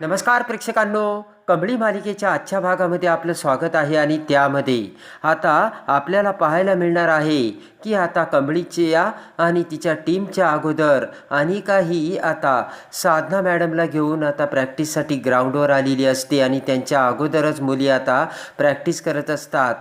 नमस्कार प्रेक्षकांनो. कंबळी मालिकेच्या आजच्या भागामध्ये आपलं स्वागत आहे आणि त्यामध्ये आता आपल्याला पाहायला मिळणार आहे की आता कबड्डीच्या आणि तिच्या टीमच्या अगोदर आणि काही आता साधना मॅडमला घेऊन आता प्रॅक्टिससाठी ग्राउंडवर आलेली असते आणि त्यांच्या अगोदरच मुली आता प्रॅक्टिस करत असतात.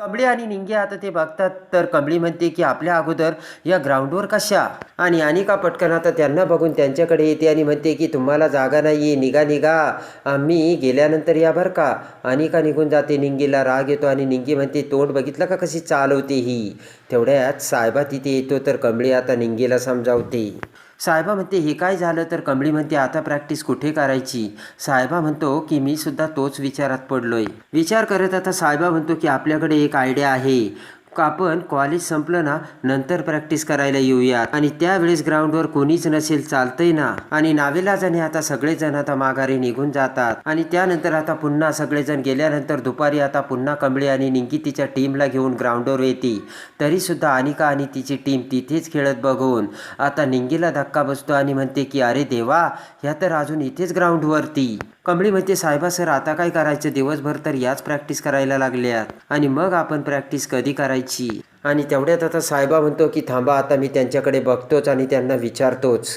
कबड्डी आणि निंगे आता ते बघतात. तर कबड्डी म्हणते की आपल्या अगोदर या ग्राउंडवर कशा? आणि अनिका पटकन आता त्यांना बघून त्यांच्याकडे येते आणि म्हणते की तुम्हाला जागा नाही आहे निघा. निघा आम्ही गेल्यानंतर या बरं का? अनिका निघून जाते निंगीला राग येतो आणि निंगी म्हणते तोंड बघितलं का कशी चालवते ही? तेवढ्यात साहेबा तिथे येतो तर कमळी आता निंगीला समजावते. साहेबा म्हणते हे काय झालं? तर कमळी म्हणते आता प्रॅक्टिस कुठे करायची? साहेबा म्हणतो की मी सुद्धा तोच विचारात पडलोय. विचार करत आता साहेबा म्हणतो की आपल्याकडे एक आयडिया आहे. आपण कॉलेज संपलं ना नंतर प्रॅक्टिस करायला येऊया आणि त्यावेळेस ग्राउंडवर कोणीच नसेल चालतंय ना. आणि नावेलाजाने आता सगळेजण आता माघारी निघून जातात. आणि त्यानंतर आता पुन्हा सगळेजण गेल्यानंतर दुपारी आता पुन्हा कमळे आणि निंगी तिच्या टीमला घेऊन ग्राउंडवर येते तरीसुद्धा अनिका आणि तिची टीम तिथेच खेळत बघून. आता निंगीला धक्का बसतो आणि म्हणते की अरे देवा ह्या तर अजून इथेच ग्राउंडवरती कमळी म्हणते साहेबा सर आता काय करायचं? दिवसभर तर याच प्रॅक्टिस करायला लागल्यात. आणि मग आपण प्रॅक्टिस कधी करायची? आणि तेवढ्यात आता साहेबा म्हणतो की थांबा आता मी त्यांच्याकडे बघतोच आणि त्यांना विचारतोच.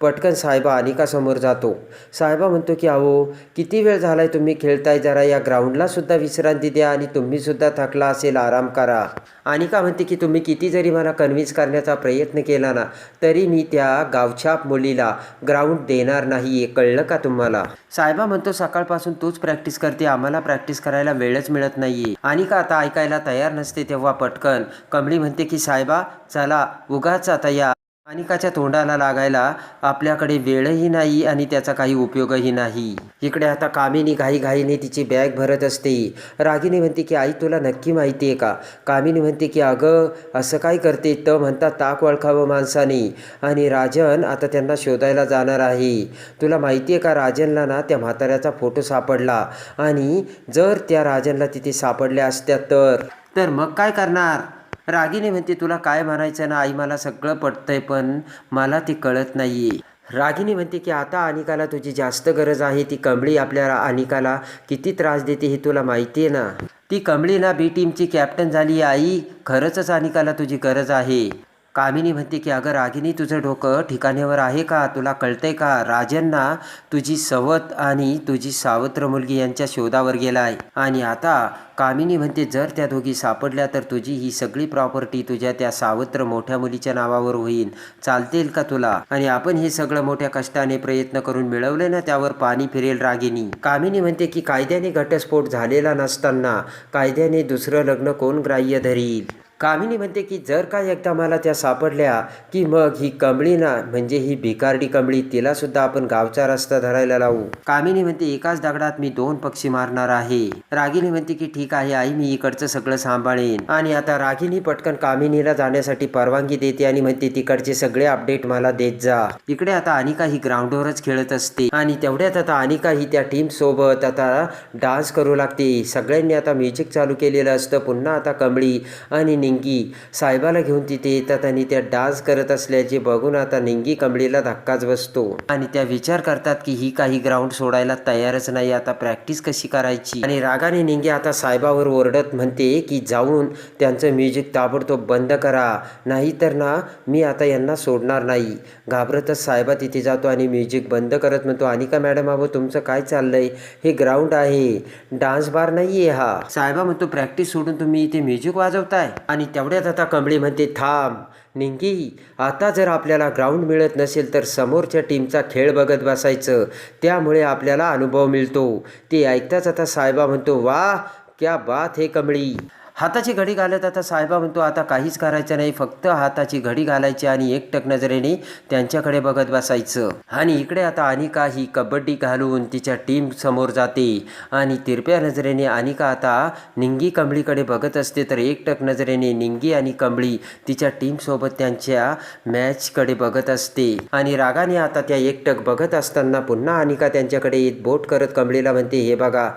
पटकन साहेबा अनिकासमोर जातो. साहेबा म्हणतो की अहो किती वेळ झालाय तुम्ही खेळताय? जरा या ग्राउंडला सुद्धा विश्रांती द्या आणि तुम्ही सुद्धा थकला असेल आराम करा. अनिका म्हणते की तुम्ही किती जरी मला कन्व्हिन्स करण्याचा प्रयत्न केला ना तरी मी त्या गावच्या मुलीला ग्राउंड देणार नाही हे कळलं का तुम्हाला? साहेबा म्हणतो सकाळपासून तूच प्रॅक्टिस करते आम्हाला प्रॅक्टिस करायला वेळच मिळत नाहीये. अनिका आता ऐकायला तयार नसते तेव्हा पटकन कमळी म्हणते की साहेबा चला उगाच आता या अनिकाच्या तोंडाला लागायला आपल्याकडे वेळही नाही आणि त्याचा काही उपयोगही नाही. इकडे आता कामिनी घाईघाईने तिची बॅग भरत असते. रागिनी म्हणते की आई तुला नक्की माहिती आहे का कामिनी म्हणते की अगं असं काय करते तर म्हणतात ताक ओळखावं माणसाने. आणि राजन आता त्यांना शोधायला जाणार आहे. तुला माहिती आहे का राजनला ना त्या म्हाताऱ्याचा फोटो सापडला. आणि जर त्या राजनला तिथे सापडल्या असत्या तर? तर मग काय करणार? रागिनी म्हणते तुला काय म्हणायचं ना आई मला सगळं पटतंय पण मला ते कळत नाही रागिनी म्हणते की आता अनिकाला तुझी जास्त गरज आहे ती कमळी आपल्या अनिकाला किती त्रास देते हे तुला माहिती आहे ना. ती कमळी ना बी टीमची कॅप्टन झाली आई. खरंच अनिकाला तुझी गरज आहे. कामिनी म्हणते की अगं रागिनी तुझं डोकं ठिकाण्यावर आहे का? तुला कळतंय का? राजांना तुझी सवत आणि तुझी सावत्र मुलगी यांच्या शोधावर गेलाय. आणि आता कामिनी म्हणते जर त्या दोघी सापडल्या तर तुझी ही सगळी प्रॉपर्टी तुझ्या त्या सावत्र मोठ्या मुलीच्या नावावर होईल. चालतेल का तुला? आणि आपण हे सगळं मोठ्या कष्टाने प्रयत्न करून मिळवले ना त्यावर पाणी फिरेल रागिनी. कामिनी म्हणते की कायद्याने घटस्फोट झालेला नसताना कायद्याने दुसरं लग्न कोण ग्राह्य धरील? कामिनी म्हणते की जर का एकदा मला त्या सापडल्या की मग ही कमळी ना म्हणजे ही भिकारडी कमळी तिला सुद्धा आपण गावचा रस्ता धरायला लावू. कामिनी म्हणते एकाच दगडात मी दोन पक्षी मारणार आहे. रागिनी म्हणते की ठीक आहे आई मी इकडचं सगळं सांभाळेन. आणि आता रागिनी पटकन कामिनीला जाण्यासाठी परवानगी देते आणि म्हणते तिकडचे सगळे अपडेट मला देत जा. इकडे आता अनिका ही ग्राउंडवरच खेळत असते आणि तेवढ्यात आता अनिका ही त्या टीम सोबत आता डान्स करू लागते. सगळ्यांनी आता म्युझिक चालू केलेलं असतं. पुन्हा आता कमळी आणि निंगी. साहेबाला घेऊन तिथे येतात आणि त्या डान्स करत असल्याचे बघून आता निंगी कमळीला धक्काच बसतो. आणि त्या विचार करतात की ही काही ग्राउंड सोडायला तयारच नाही आता प्रॅक्टिस कशी करायची? आणि रागाने निंगी आता साहेबावर ओरडत म्हणते की जाऊन त्यांचं म्युझिक ताबडतोब बंद करा. नाहीतर ना मी आता यांना सोडणार नाही. घाबरतच साहेबा तिथे जातो आणि म्युझिक बंद करत म्हणतो अनिका मॅडम अहो तुमचं काय चाललंय? हे ग्राउंड आहे. डान्स बार नाहीये हा. साहेबा म्हणतो प्रॅक्टिस सोडून तुम्ही इथे म्युझिक वाजवताय. आणि आणि तेवढ्यात आता कमळी म्हणते थांब निंगी आता जर आपल्याला ग्राउंड मिळत नसेल तर समोरच्या टीमचा खेळ बघत बसायचं. त्यामुळे आपल्याला अनुभव मिळतो. ते ऐकताच आता साहेबा म्हणतो वा क्या बात हे कमळी. हाताची घडी घालत आता साहेबा म्हणतो आता काहीच करायचं नाही फक्त हाताची घडी घालायची आणि एकटक नजरेने त्यांच्याकडे बघत बसायचं. आणि इकडे आता अनिका ही कबड्डी घालून तिच्या टीम समोर जाते. आणि तिरप्या नजरेने अनिका आता निंगी कंबळीकडे बघत असते तर एकटक नजरेने निंगी आणि कंबळी तिच्या टीमसोबत त्यांच्या मॅचकडे बघत असते. आणि रागाने आता त्या एकटक बघत असताना पुन्हा अनिका त्यांच्याकडे येत बोट करत कंबळीला म्हणते हे बघा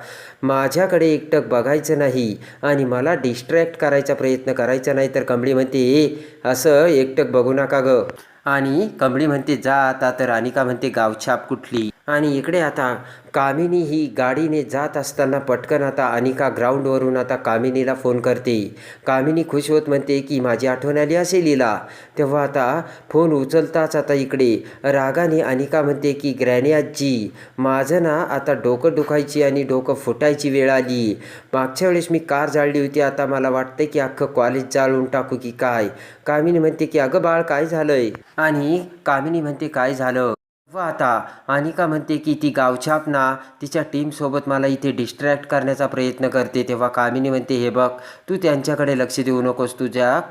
माझ्याकडे एकटक बघायचं नाही आणि मला डिस्ट्रॅक्ट करायचा प्रयत्न करायचा नाही तर कंबळी म्हणते ए असं एकटक बघू नका ग. आणि कंबळी म्हणते जा आता. तर अनिका म्हणते गावछाप कुठली? आणि इकडे आता कामिनी ही गाडीने जात असताना पटकन आता अनिका ग्राउंडवरून आता कामिनीला फोन करते. कामिनी खुश होत म्हणते की माझी आठवण आली असेल हिला. तेव्हा आता फोन उचलताच आता इकडे. रागाने अनिका म्हणते की ग्रॅनी आजी माझं ना आता डोकं दुखायची आणि डोकं फुटायची वेळ आली. मागच्या वेळेस मी कार जाळली होती आता मला वाटतं की अख्खं कॉलेज जाळून टाकू की काय? कामिनी म्हणते की अगं बाळ काय झालंय? आणि कामिनी म्हणते काय झालं? व आता अनिका म्हणते की ती गावछाप ना तिच्या टीमसोबत मला इथे डिस्ट्रॅक्ट करण्याचा प्रयत्न करते. तेव्हा कामिनी म्हणते हे बघ तू त्यांच्याकडे लक्ष देऊ नकोस तुझ्या.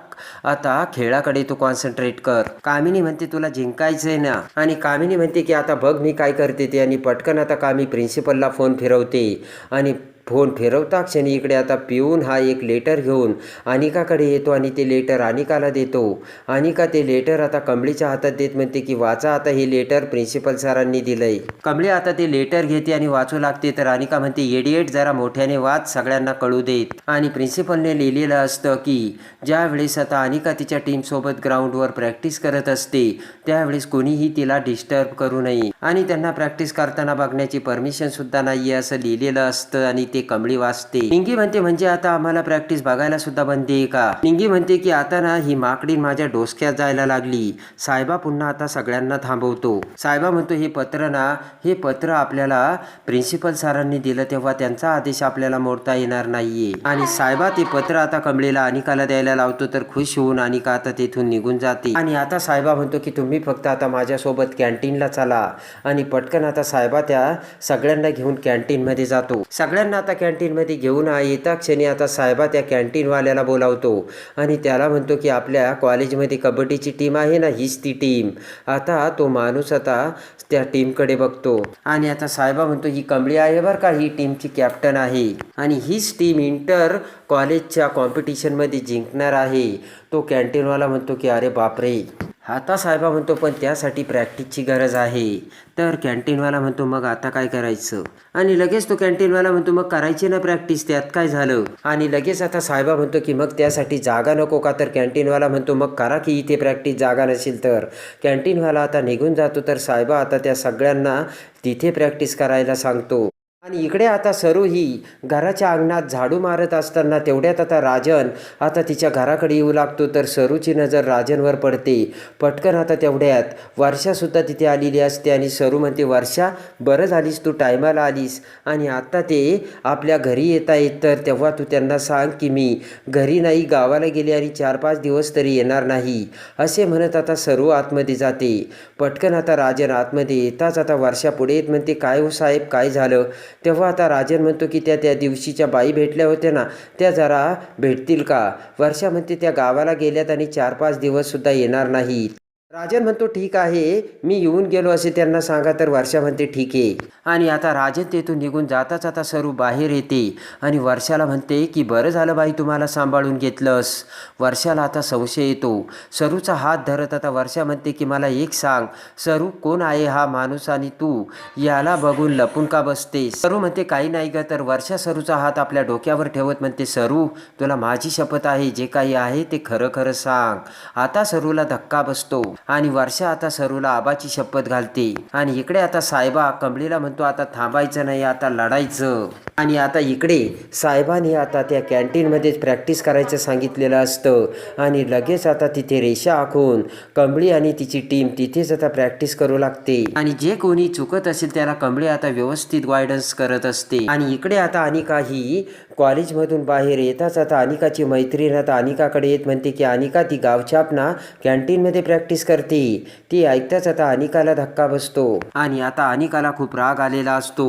आता खेळाकडे तू कॉन्सन्ट्रेट कर. कामिनी म्हणते तुला जिंकायचं आहे ना? आणि कामिनी म्हणते की आता बघ मी काय करते ते. आणि पटकन आता कामी प्रिन्सिपलला फोन फिरवते. आणि फोन फिरवता क्षणी इकडे आता पिऊन हा एक लेटर घेऊन अनिकाकडे येतो आणि ते लेटर अनिकाला देतो. अनिका ते लेटर आता कमळीच्या हातात देत म्हणते की वाचा आता हे लेटर प्रिन्सिपल सरांनी दिलंय. कमळी आता ते लेटर घेते आणि वाचू लागते तर अनिका म्हणते एडिएट जरा मोठ्याने वाच सगळ्यांना कळू देत. आणि प्रिन्सिपलने लिहिलेलं असतं की ज्यावेळेस आता अनिका तिच्या टीमसोबत ग्राउंडवर प्रॅक्टिस करत असते त्यावेळेस कोणीही तिला डिस्टर्ब करू नये. आणि त्यांना प्रॅक्टिस करताना बघण्याची परमिशन सुद्धा नाही असं लिहिलेलं असतं आणि ते कमळी वाचते. निंगी म्हणते म्हणजे आता आम्हाला प्रॅक्टिस बघायला सुद्धा बनते का? निंगी म्हणते की आता ना ही माकडी माझ्या डोसक्यात जायला लागली. साहेबा पुन्हा आता सगळ्यांना थांबवतो. साहेबा म्हणतो हे पत्र ना हे पत्र आपल्याला प्रिन्सिपल सरांनी दिलं तेव्हा त्यांचा आदेश आपल्याला मोडता येणार नाहीये. आणि साहेबा ते पत्र आता कमळीला अनिकाला द्यायला लावतो तर खुश होऊन अनिका आता तेथून निघून जाते. आणि आता साहेबा म्हणतो की तुम्ही फक्त आता माझ्यासोबत कॅन्टीनला चला. आणि पटकन आता साहेबा त्या सगळ्यांना घेऊन कॅन्टीनमध्ये जातो. सगळ्यांना आता कॅन्टीनमध्ये घेऊन येता क्षणी आता साहेबा त्या कॅन्टीनवाल्याला बोलावतो. आणि त्याला म्हणतो की आपल्या कॉलेजमध्ये कबड्डीची टीम आहे ना हीच ती टीम. आता तो माणूस आता त्या टीमकडे बघतो. आणि आता साहेबा म्हणतो ही कमळी आहे बरं का ही टीमची कॅप्टन आहे. आणि हीच टीम इंटर कॉलेजच्या कॉम्पिटिशनमध्ये जिंकणार आहे. तो कॅन्टीनवाला म्हणतो की अरे बापरे. आता साहेबा म्हणतो पण त्यासाठी प्रॅक्टिसची गरज आहे. तर कॅन्टीनवाला म्हणतो मग आता काय करायचं? आणि लगेच तो कॅन्टीनवाला म्हणतो मग करायची ना प्रॅक्टिस त्यात काय झालं? आणि लगेच आता साहेबा म्हणतो की मग त्यासाठी जागा नको का? तर कॅन्टीनवाला म्हणतो मग करा की इथे प्रॅक्टिस जागा नसेल तर. कॅन्टीनवाला आता निघून जातो तर साहेबा आता त्या सगळ्यांना तिथे प्रॅक्टिस करायला सांगतो. आणि इकडे आता सरू ही घराच्या अंगणात झाडू मारत असताना तेवढ्यात आता राजन आता तिच्या घराकडे येऊ लागतो तर सरूची नजर राजनवर पडते. पटकन आता तेवढ्यात वर्षासुद्धा तिथे आलेली असते आणि सरू म्हणते वर्षा बरं झालीस तू टायमाला आलीस. आणि आता ते आपल्या घरी येत आहेत तर तेव्हा तू त्यांना सांग की मी घरी नाही गावाला गेले आणि चार पाच दिवस तरी येणार नाही. असे म्हणत आता सरू आतमध्ये जाते. पटकन आता राजन आतमध्ये येताच आता वर्षा पुढे येत म्हणते काय हो साहेब काय झालं? तेव्हा आता राजन म्हणतो की त्या त्या दिवशीच्या बाई भेटल्या होत्या ना त्या जरा भेटतील का? वर्षा म्हणते त्या गावाला गेल्यात आणि चार पाच दिवससुद्धा येणार नाहीत. राजन म्हणतो ठीक आहे मी येऊन गेलो असे त्यांना सांगा तर वर्षा म्हणते ठीक आहे. आणि आता राजन तेथून निघून जाता जाता सरू बाहेर येते आणि वर्षाला म्हणते की बरं झालं बाई तुम्हाला सांभाळून घेतलंस. वर्षाला आता संशय येतो. सरूचा हात धरत आता वर्षा म्हणते की मला एक सांग सरू कोण आहे हा माणूस आणि तू? याला बघून लपून का बसते? सरू म्हणते काही नाही ग. तर वर्षा सरूचा हात आपल्या डोक्यावर ठेवत म्हणते सरू तुला माझी शपथ आहे जे काही आहे ते खरं खरं सांग. आता सरूला धक्का बसतो. आणि वर्षा आता सरूला आबाची शपथ घालते. आणि इकडे आता साहेबा कमळीला म्हणतो आता थांबायचं नाही आता लढायचं. आणि आता इकडे साहेबांनी आता त्या कॅन्टीनमध्येच प्रॅक्टिस करायचं सांगितलेलं असतं. आणि लगेच आता तिथे रेषा आखून कमळी आणि तिची टीम तिथेच आता प्रॅक्टिस करू लागते. आणि जे कोणी चुकत असेल त्याला कमळी आता व्यवस्थित गायडन्स करत असते. आणि इकडे आता अनिका ही कॉलेजमधून बाहेर येताच आता अनिकाची मैत्रीण आता अनिकाकडे येत म्हणते की अनिका ती गावछापना कॅन्टीनमध्ये प्रॅक्टिस करते. ती ऐकताच आता अनिकाला धक्का बसतो आणि आता अनिकाला खूप राग आलेला असतो.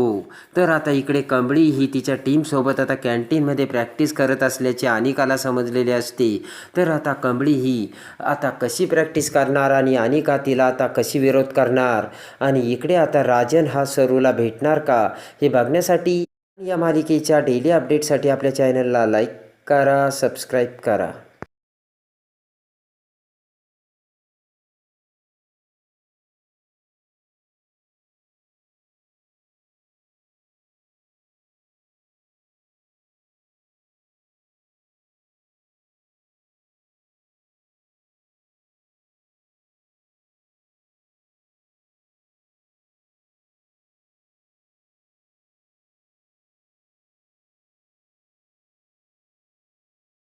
तर आता इकडे कंबळी ही तिच्या टीमसोबत आता कॅन्टीनमध्ये प्रॅक्टिस करत असल्याचे अनिकाला समजलेले असते. तर आता कंबळी ही आता कशी प्रॅक्टिस करणार आणि अनिका तिला आता कशी विरोध करणार? आणि इकडे आता राजन हा सरूला भेटणार का? हे बघण्यासाठी या मालिकेच्या डेली अपडेटसाठी आपल्या चॅनलला लाईक करा सबस्क्राईब करा.